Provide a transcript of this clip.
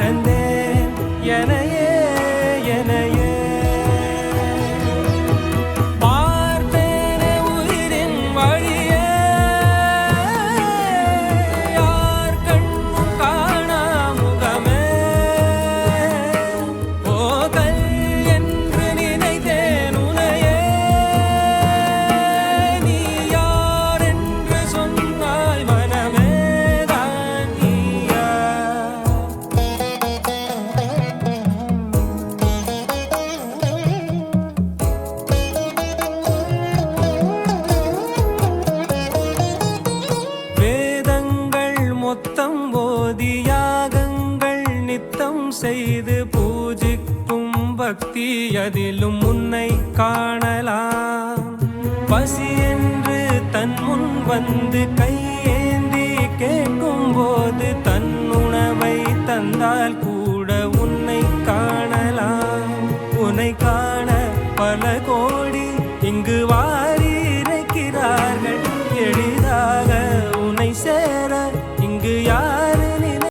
and நித்தம் செய்து பூஜிக்கும் பக்தி அதிலும் உன்னை காணலாம். பசி என்று தன் முன் வந்து கையே